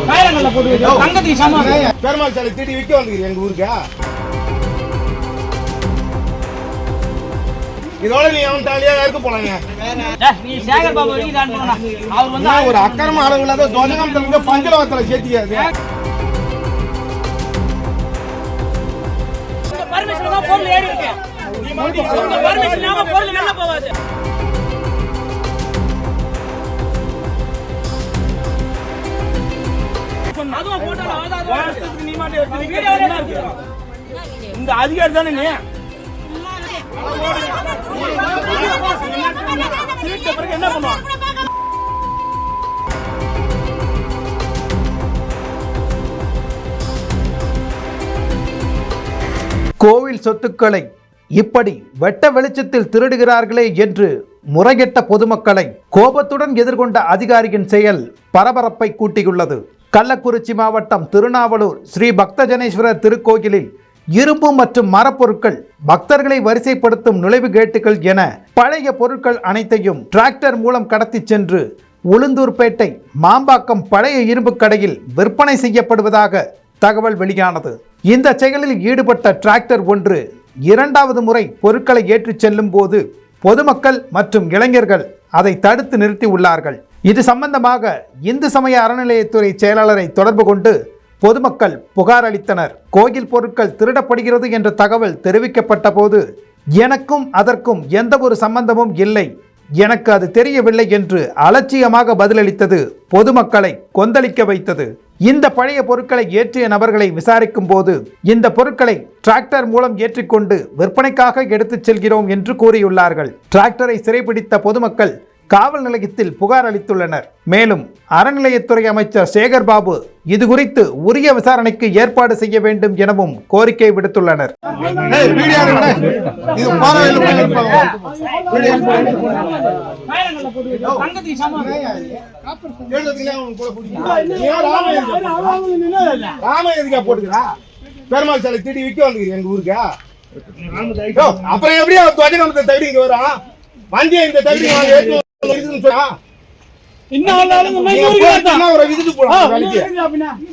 போட்டு தங்கத்துக்கு சமம் பெருமாள் சாலை தீட்டி விற்க வந்துக்கிறீங்க எங்க ஊருக்கு இதோட நீ அவன் தாலியா இருக்க போலாங்க டேய், நீ சேகர் பாபு வரைக்கும் இதை அனுப்பணும்டா. அவர் வந்து நான் ஒரு அக்கறம அளவு இல்லாத துவஜகாமத்துல பஞ்சலவத்துல சேர்த்திக்காது permission தான் பொருள் ஏறி இருக்கு. உங்க permission இல்லாம பொருள் வெளில போகாது. இந்த அதிகாரி தானே நீ? பிறகு என்ன பண்ணுவான் கோவில் சொத்துக்களை இப்படி வெட்ட வெளிச்சத்தில் திருடுகிறார்களே என்று முறையிட்ட பொதுமக்களை கோபத்துடன் எதிர்கொண்ட அதிகாரியின் செயல் பரபரப்பை கூட்டியுள்ளது. கள்ளக்குறிச்சி மாவட்டம் திருநாவலூர் ஸ்ரீ பக்தஜனேஸ்வரர் திருக்கோயிலில் இரும்பு மற்றும் மரப்பொருட்கள் பக்தர்களை வரிசைப்படுத்தும் நுழைவு கேட்டுகள் என பழைய பொருட்கள் அனைத்தையும் டிராக்டர் மூலம் கடத்தி சென்று உளுந்தூர்பேட்டை மாம்பாக்கம் பழைய இரும்பு கடையில் விற்பனை செய்யப்படுவதாக தகவல் வெளியானது. இந்த செயலில் ஈடுபட்ட டிராக்டர் ஒன்று இரண்டாவது முறை பொருட்களை ஏற்றிச் செல்லும் போது பொதுமக்கள் மற்றும் இளைஞர்கள் அதை தடுத்து நிறுத்தி உள்ளார்கள் இது சம்பந்தமாக இந்து சமய அறநிலையத்துறை செயலாளரை தொடர்பு கொண்டு பொதுமக்கள் புகார் அளித்தனர். கோயில் பொருட்கள் திருடப்படுகிறது என்ற தகவல் தெரிவிக்கப்பட்ட போது எனக்கும் அதற்கும் எந்த ஒரு சம்பந்தமும் இல்லை. எனக்கு அது தெரியவில்லை என்று அலட்சியமாக பதிலளித்தது பொதுமக்களை கொந்தளிக்க வைத்தது. இந்த பழைய பொருட்களை ஏற்றிய நபர்களை விசாரிக்கும் போது இந்த பொருட்களை டிராக்டர் மூலம் ஏற்றிக்கொண்டு விற்பனைக்காக எடுத்துச் செல்கிறோம் என்று கூறியுள்ளார்கள். டிராக்டரை சிறைபிடித்த பொதுமக்கள் காவல் நிலையத்தில் புகார் அளித்துள்ளனர். மேலும் அறநிலையத்துறை அமைச்சர் சேகர் பாபு இது குறித்து உரிய விசாரணைக்கு ஏற்பாடு செய்ய வேண்டும் எனவும் கோரிக்கை விடுத்துள்ளனர். பெருமாள் சாலை தீட்டி விற்க வந்துக்கிறீங்க எங்க ஊருக்கு? அப்புறம் எப்படி அவன் தகுதி இங்க வரும் வண்டியை இந்த தகுதி வாங்க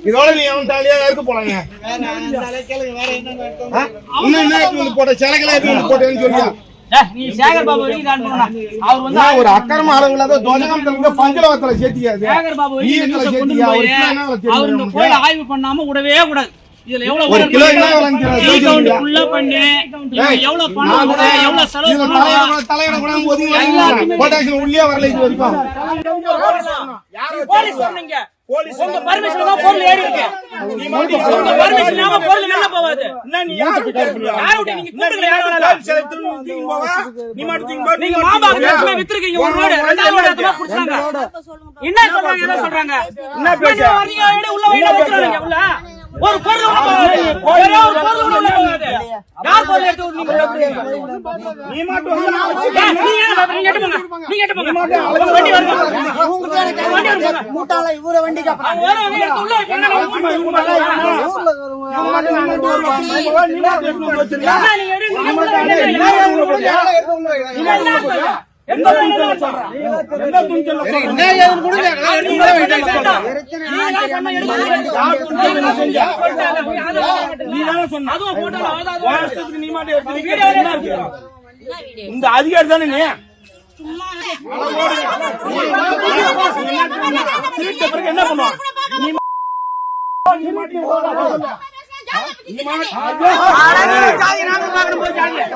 இதோட நீ அவன் தாலியா இருக்க போலாங்க போட்ட? சிலைகளை போட்டேன்னு சொல்லியா ஒரு பஞ்சலவத்துல கோயிலை ஆய்வு பண்ணாம விடவே கூடாது. இதுல எவ்வளவு ஒரு கிலோ கவுண்ட் ஃபுல்லா பண்ணி. எவ்வளவு பணம் எவ்வளவு செலவு பண்ணாங்க தலைவனை கூட- ஒதுங்கி வைங்க. கோட்டாக்ஷன் உள்ளே வரல இது வரைக்கும். போலீஸ் சொன்னீங்க உங்க பர்மிஷன் தான் பொருள் ஏறி இருக்கு. உங்க பர்மிஷன் இல்லாம பொருள் வெளில போகாது. யார் விட்டு நீங்க கூட்டுல யார் வேணாலும் நீங்க மாபாக்கு எடுத்து வித்துருக்கீங்க ஒரு ரோடு ரெண்டாவது ரோடு எடுத்து புடிச்சாங்க. என்ன சொல்றாங்க என்ன சொல்றாங்க? என்ன பேச வரீங்க எடு உள்ள வைங்க உள்ள. ஒரு பொருள் ஒரே பொருள் யார் பொருள் எடுத்து நீ மட்டும் நீங்க எட்டு போங்க. நீங்க எட்டு போங்க. வண்டி வருங்க மூட்டால இவர வண்டிக்கு அப்புறம் எடுத்து உள்ள நீங்க எடுங்க, என்ன சொன்ன. அதுவும் ஆதாரம் வீடியோல என்ன இருக்கு? இந்த அதிகாரி தானே நீ? என்ன பண்ணுவான். நீ complaint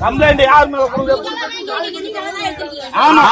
கம்ப்ளைண்ட் யார் மேல கொடுங்க ஆமா